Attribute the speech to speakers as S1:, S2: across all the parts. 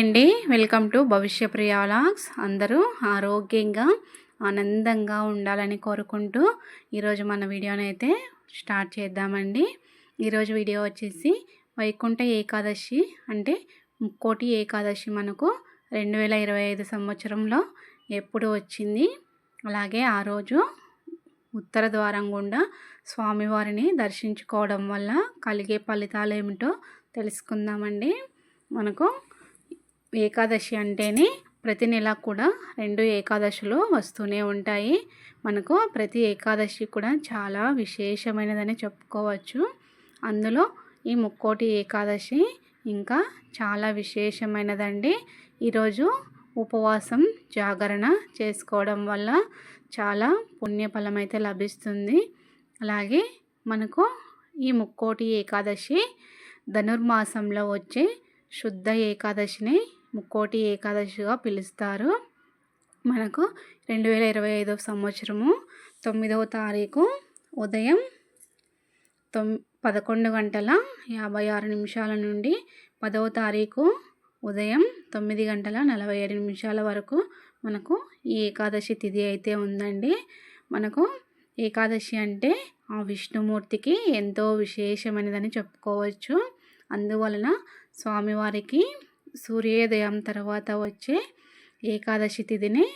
S1: అండి. Welcome to భవిష్య ప్రియాలాగ్స్ అందరూ ఆరోగ్యంగా ఆనందంగా ఉండాలని కోరుకుంటూ ఈరోజు మన వీడియోని అయితే స్టార్ట్ చేద్దామండి. ఈరోజు వీడియో వచ్చేసి వైకుంఠ ఏకాదశి అంటే ముక్కోటి ఏకాదశి మనకు రెండు వేల ఇరవై ఐదు సంవత్సరంలో ఎప్పుడు వచ్చింది. అలాగే ఆ రోజు ఉత్తర ద్వారం గుండా స్వామివారిని దర్శించుకోవడం వల్ల కలిగే ఫలితాలు ఏమిటో తెలుసుకుందామండి. మనకు ఏకాదశి అంటేనే ప్రతి నెల కూడా రెండు ఏకాదశులు వస్తూనే ఉంటాయి. మనకు ప్రతి ఏకాదశి కూడా చాలా విశేషమైనదని చెప్పుకోవచ్చు. అందులో ఈ ముక్కోటి ఏకాదశి ఇంకా చాలా విశేషమైనదండి. ఈరోజు ఉపవాసం జాగరణ చేసుకోవడం వల్ల చాలా పుణ్యఫలం అయితే లభిస్తుంది. అలాగే మనకు ఈ ముక్కోటి ఏకాదశి ధనుర్మాసంలో వచ్చే శుద్ధ ఏకాదశిని ముక్కోటి ఏకాదశిగా పిలుస్తారు. మనకు రెండు వేల ఇరవై ఐదవ సంవత్సరము తొమ్మిదవ తారీఖు ఉదయం తొమ్ పదకొండు గంటల యాభై ఆరు నిమిషాల నుండి పదవ తారీఖు ఉదయం తొమ్మిది గంటల నలభై ఏడు నిమిషాల వరకు మనకు ఈ ఏకాదశి తిథి అయితే ఉందండి. మనకు ఏకాదశి అంటే ఆ విష్ణుమూర్తికి ఎంతో విశేషమైనదని చెప్పుకోవచ్చు. అందువలన స్వామివారికి సూర్యోదయం తర్వాత వచ్చే ఏకాదశి తిథిని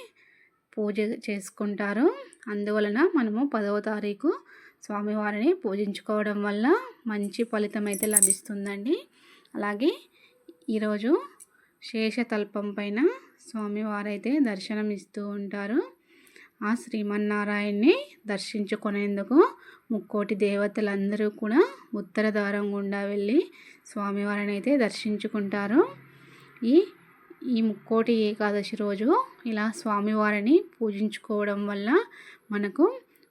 S1: పూజ చేసుకుంటారు. అందువలన మనము పదవ తారీఖు స్వామివారిని పూజించుకోవడం వల్ల మంచి ఫలితం అయితే లభిస్తుందండి. అలాగే ఈరోజు శేషతల్పం పైన స్వామివారైతే దర్శనం ఇస్తూ ఉంటారు. ఆ శ్రీమన్నారాయణ్ణి దర్శించుకునేందుకు ముక్కోటి దేవతలందరూ కూడా ఉత్తర ద్వారం గుండా వెళ్ళి స్వామివారిని అయితే దర్శించుకుంటారు. ఈ ఈ ముక్కోటి ఏకాదశి రోజు ఇలా స్వామివారిని పూజించుకోవడం వల్ల మనకు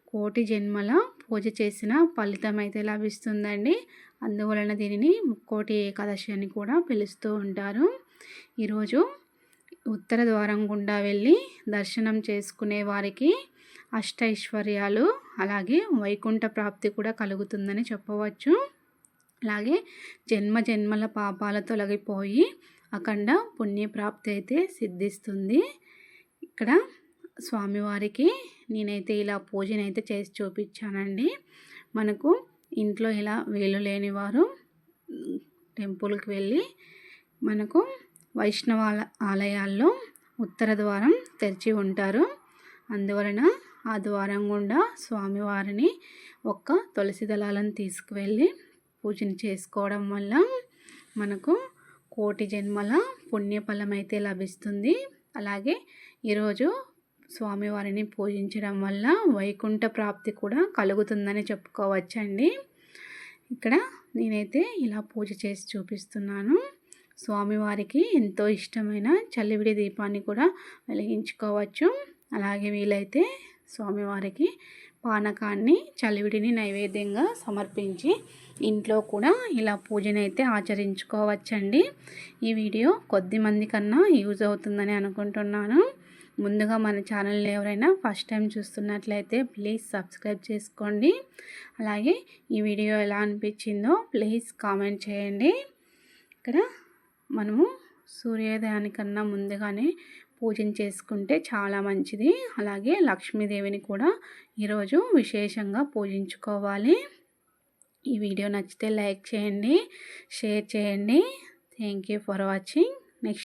S1: కోటి జన్మల పూజ చేసిన ఫలితం అయితే లభిస్తుందండి. అందువలన దీనిని ముక్కోటి ఏకాదశి అని కూడా పిలుస్తూ ఉంటారు. ఈరోజు ఉత్తర ద్వారం గుండా వెళ్ళి దర్శనం చేసుకునే వారికి అష్టైశ్వర్యాలు అలాగే వైకుంఠ ప్రాప్తి కూడా కలుగుతుందని చెప్పవచ్చు. అలాగే జన్మ జన్మల పాపాలు తొలగిపోయి అఖండ పుణ్యప్రాప్తి అయితే సిద్ధిస్తుంది. ఇక్కడ స్వామివారికి నేనైతే ఇలా పూజనైతే చేసి చూపించానండి. మనకు ఇంట్లో ఇలా వీలు లేని వారు టెంపుల్కి వెళ్ళి మనకు వైష్ణవ ఆలయాల్లో ఉత్తర ద్వారం తెరిచి ఉంటారు. అందువలన ఆ ద్వారం గుండా స్వామివారిని ఒక్క తులసి దళాలను తీసుకువెళ్ళి పూజను చేసుకోవడం వల్ల మనకు కోటి జన్మల పుణ్యఫలం అయితే లభిస్తుంది. అలాగే ఈరోజు స్వామివారిని పూజించడం వల్ల వైకుంఠ ప్రాప్తి కూడా కలుగుతుందని చెప్పుకోవచ్చండి. ఇక్కడ నేనైతే ఇలా పూజ చేసి చూపిస్తున్నాను. స్వామివారికి ఎంతో ఇష్టమైన చల్లివిడి దీపాన్ని కూడా వెలిగించుకోవచ్చు. అలాగే వీలైతే స్వామివారికి పానకాన్ని చలివిడిని నైవేద్యంగా సమర్పించి ఇంట్లో కూడా ఇలా పూజనైతే ఆచరించుకోవచ్చండి. ఈ వీడియో కొద్ది మంది కన్నా యూజ్ అవుతుందని అనుకుంటున్నాను. ముందుగా మన ఛానల్ని ఎవరైనా ఫస్ట్ టైం చూస్తున్నట్లయితే ప్లీజ్ సబ్స్క్రైబ్ చేసుకోండి. అలాగే ఈ వీడియో ఎలా అనిపించిందో ప్లీజ్ కామెంట్ చేయండి. ఇక్కడ మనము సూర్యోదయానికన్నా ముందుగానే పూజన చేసుకుంటే చాలా మంచిది. అలాగే లక్ష్మీదేవిని కూడా ఈరోజు విశేషంగా పూజించుకోవాలి. ఈ వీడియో నచ్చితే లైక్ చేయండి షేర్ చేయండి. Thank you for watching next